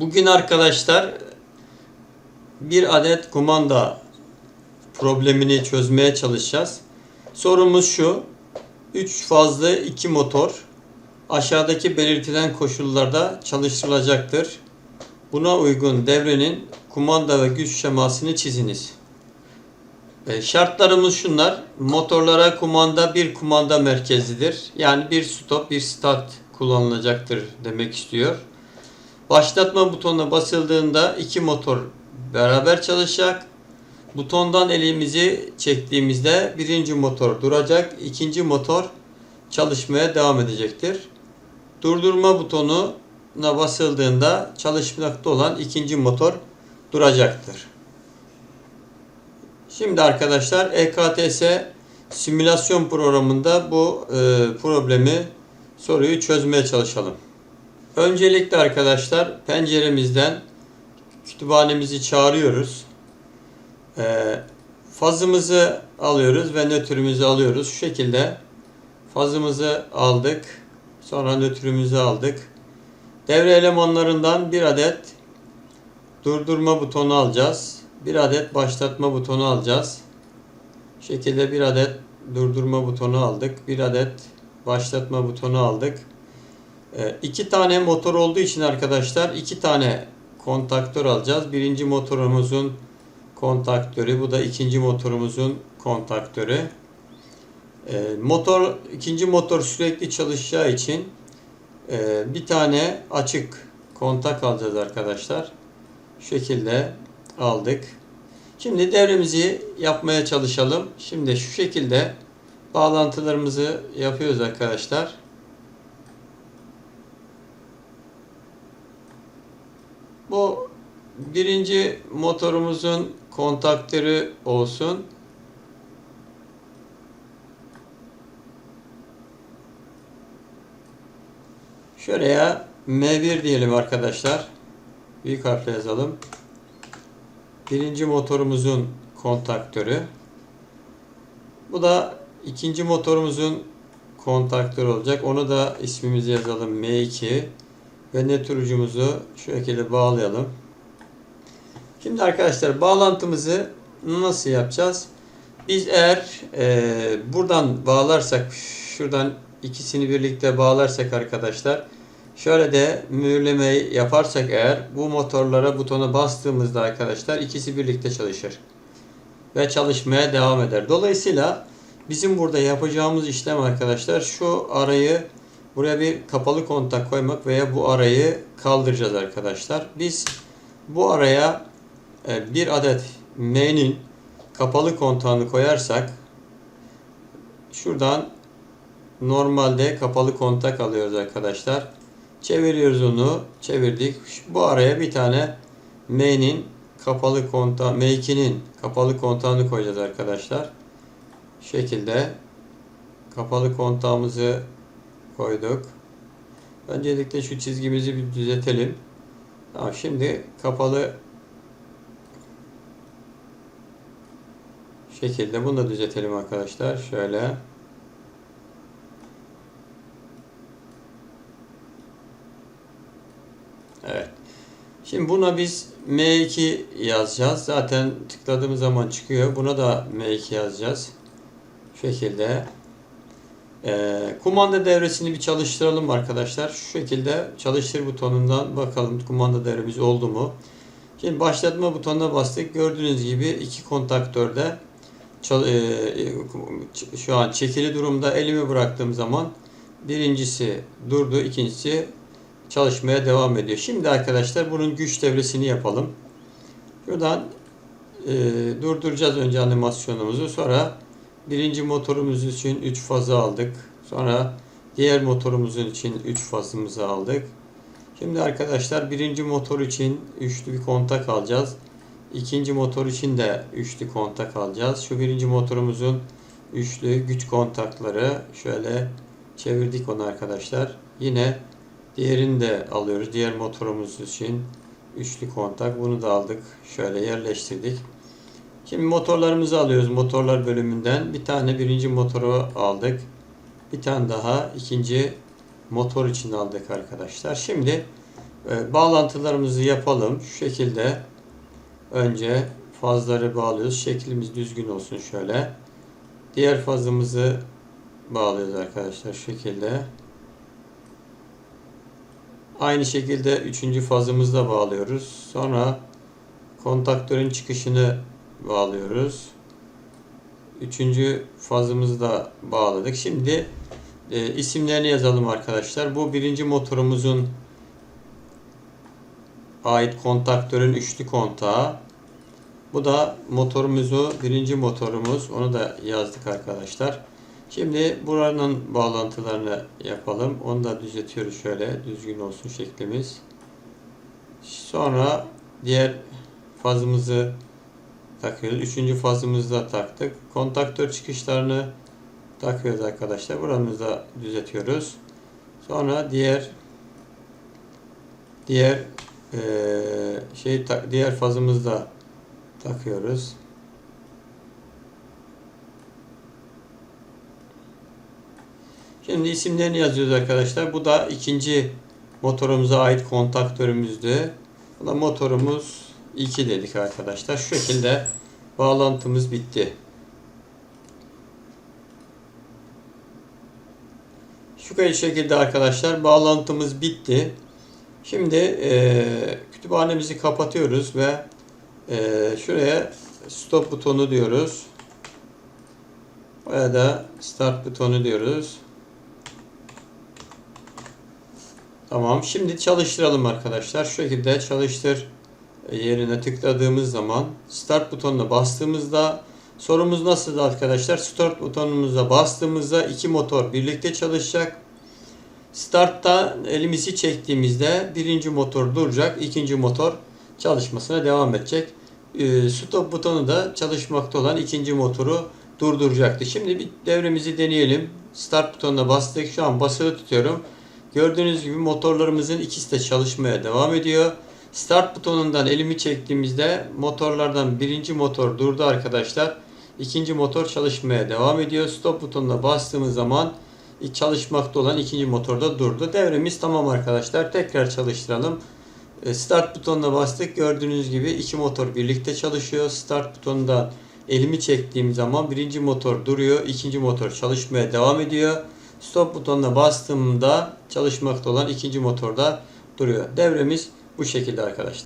Bugün arkadaşlar bir adet kumanda problemini çözmeye çalışacağız. Sorumuz şu. 3 fazlı 2 motor aşağıdaki belirtilen koşullarda çalıştırılacaktır. Buna uygun devrenin kumanda ve güç şemasını çiziniz. E, Şartlarımız şunlar. Motorlara kumanda bir kumanda merkezidir. Yani bir stop, bir start kullanılacaktır demek istiyor. Başlatma butonuna basıldığında iki motor beraber çalışacak. Butondan elimizi çektiğimizde birinci motor duracak, ikinci motor çalışmaya devam edecektir. Durdurma butonuna basıldığında çalışmakta olan ikinci motor duracaktır. Şimdi arkadaşlar EKTS simülasyon programında bu e, problemi soruyu çözmeye çalışalım. Öncelikle arkadaşlar penceremizden kütüphanemizi çağırıyoruz. E, fazımızı alıyoruz ve nötrümüzü alıyoruz. Şu şekilde fazımızı aldık. Sonra nötrümüzü aldık. Devre elemanlarından bir adet durdurma butonu alacağız. Bir adet başlatma butonu alacağız. Şu şekilde bir adet durdurma butonu aldık. Bir adet başlatma butonu aldık. E, iki tane motor olduğu için arkadaşlar iki tane kontaktör alacağız. Birinci motorumuzun kontaktörü. Bu da ikinci motorumuzun kontaktörü. E, motor ikinci motor sürekli çalışacağı için e, bir tane açık kontak alacağız arkadaşlar. Şu şekilde aldık. Şimdi devremizi yapmaya çalışalım. Şimdi şu şekilde bağlantılarımızı yapıyoruz arkadaşlar. Bu birinci motorumuzun kontaktörü olsun. Şuraya M1 diyelim arkadaşlar. Büyük harfle yazalım. Birinci motorumuzun kontaktörü. Bu da ikinci motorumuzun kontaktörü olacak. Onu da ismimizi yazalım M2 ve net ucumuzu şu şekilde bağlayalım. Şimdi arkadaşlar bağlantımızı nasıl yapacağız? Biz eğer e, buradan bağlarsak şuradan ikisini birlikte bağlarsak arkadaşlar şöyle de mühürlemeyi yaparsak eğer bu motorlara butona bastığımızda arkadaşlar ikisi birlikte çalışır. Ve çalışmaya devam eder. Dolayısıyla bizim burada yapacağımız işlem arkadaşlar şu arayı buraya bir kapalı kontak koymak veya bu arayı kaldıracağız arkadaşlar. Biz bu araya bir adet M'nin kapalı kontağını koyarsak şuradan normalde kapalı kontak alıyoruz arkadaşlar. Çeviriyoruz onu. Çevirdik. Bu araya bir tane M'nin kapalı kontağı, M2'nin kapalı kontağını koyacağız arkadaşlar. Şekilde kapalı kontağımızı koyduk. Öncelikle şu çizgimizi bir düzeltelim. Tamam, şimdi kapalı şekilde bunu da düzeltelim arkadaşlar. Şöyle. Evet. Şimdi buna biz M2 yazacağız. Zaten tıkladığımız zaman çıkıyor. Buna da M2 yazacağız. Şu şekilde. Ee, kumanda devresini bir çalıştıralım arkadaşlar. Şu şekilde çalıştır butonundan bakalım kumanda devremiz oldu mu? Şimdi başlatma butonuna bastık. Gördüğünüz gibi iki kontaktörde şu an çekili durumda elimi bıraktığım zaman birincisi durdu, ikincisi çalışmaya devam ediyor. Şimdi arkadaşlar bunun güç devresini yapalım. Şuradan e, durduracağız önce animasyonumuzu. Sonra birinci motorumuz için 3 fazı aldık. Sonra diğer motorumuzun için 3 fazımızı aldık. Şimdi arkadaşlar birinci motor için üçlü bir kontak alacağız. İkinci motor için de üçlü kontak alacağız. Şu birinci motorumuzun üçlü güç kontakları şöyle çevirdik onu arkadaşlar. Yine diğerini de alıyoruz. Diğer motorumuz için üçlü kontak. Bunu da aldık. Şöyle yerleştirdik. Şimdi motorlarımızı alıyoruz. Motorlar bölümünden bir tane birinci motoru aldık. Bir tane daha ikinci motor için aldık arkadaşlar. Şimdi E, bağlantılarımızı yapalım. Şu şekilde önce fazları bağlıyoruz. Şeklimiz düzgün olsun şöyle. Diğer fazımızı bağlıyoruz arkadaşlar şu şekilde. Aynı şekilde üçüncü fazımızı da bağlıyoruz. Sonra kontaktörün çıkışını bağlıyoruz. Üçüncü fazımızı da bağladık. Şimdi e, isimlerini yazalım arkadaşlar. Bu birinci motorumuzun ait kontaktörün üçlü kontağı. Bu da motorumuzu, birinci motorumuz. Onu da yazdık arkadaşlar. Şimdi buranın bağlantılarını yapalım. Onu da düzeltiyoruz şöyle. Düzgün olsun şeklimiz. Sonra diğer fazımızı takıyoruz. Üçüncü fazımızı da taktık. Kontaktör çıkışlarını takıyoruz arkadaşlar. Buramızı da düzeltiyoruz. Sonra diğer diğer eee şey diğer fazımızı da takıyoruz. Şimdi isimlerini yazıyoruz arkadaşlar. Bu da ikinci motorumuza ait kontaktörümüzdü. Bu da motorumuz 2 dedik arkadaşlar. Şu şekilde bağlantımız bitti. Şu şekilde arkadaşlar bağlantımız bitti. Şimdi eee, kütüphanemizi kapatıyoruz ve eee, şuraya stop butonu diyoruz. Buraya da start butonu diyoruz. Tamam. Şimdi çalıştıralım arkadaşlar. Şu şekilde çalıştır yerine tıkladığımız zaman start butonuna bastığımızda sorumuz nasıl arkadaşlar? Start butonumuza bastığımızda iki motor birlikte çalışacak. Start'ta elimizi çektiğimizde birinci motor duracak, ikinci motor çalışmasına devam edecek. Ee, Stop butonu da çalışmakta olan ikinci motoru durduracaktı. Şimdi bir devremizi deneyelim. Start butonuna bastık. Şu an basılı tutuyorum. Gördüğünüz gibi motorlarımızın ikisi de çalışmaya devam ediyor. Start butonundan elimi çektiğimizde motorlardan birinci motor durdu arkadaşlar. İkinci motor çalışmaya devam ediyor. Stop butonuna bastığımız zaman çalışmakta olan ikinci motor da durdu. Devremiz tamam arkadaşlar. Tekrar çalıştıralım. E, Start butonuna bastık. Gördüğünüz gibi iki motor birlikte çalışıyor. Start butonundan elimi çektiğim zaman birinci motor duruyor. ikinci motor çalışmaya devam ediyor. Stop butonuna bastığımda çalışmakta olan ikinci motor da duruyor. Devremiz bu şekilde arkadaşlar.